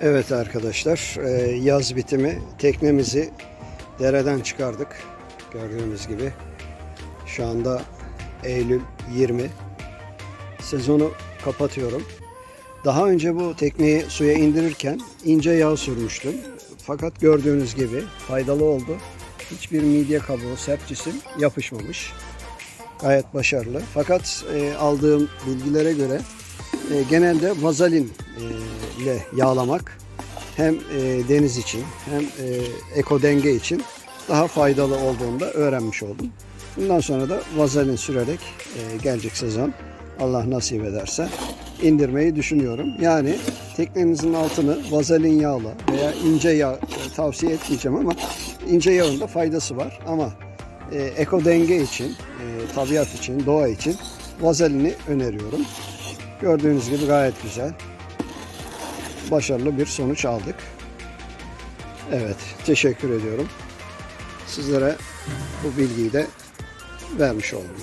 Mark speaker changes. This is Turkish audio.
Speaker 1: Evet arkadaşlar, e, yaz bitimi teknemizi dereden çıkardık. Gördüğünüz gibi. Şu anda Eylül 20. Sezonu kapatıyorum. Daha önce bu tekneyi suya indirirken ince yağ sürmüştüm. Fakat gördüğünüz gibi faydalı oldu. Hiçbir midye kabuğu, sert cisim yapışmamış. Gayet başarılı. Fakat e, aldığım bilgilere göre e, genelde vazalin e, ile yağlamak hem e, deniz için hem e, eko denge için daha faydalı olduğunu da öğrenmiş oldum. Bundan sonra da vazalin sürerek e, gelecek sezon Allah nasip ederse indirmeyi düşünüyorum. Yani teknenizin altını vazalin yağla veya ince yağ e, tavsiye etmeyeceğim ama ince yağın da faydası var. Ama e, eko denge için, e, tabiat için, doğa için vazalini öneriyorum. Gördüğünüz gibi gayet güzel. Başarılı bir sonuç aldık. Evet, teşekkür ediyorum. Sizlere bu bilgiyi de vermiş oldum.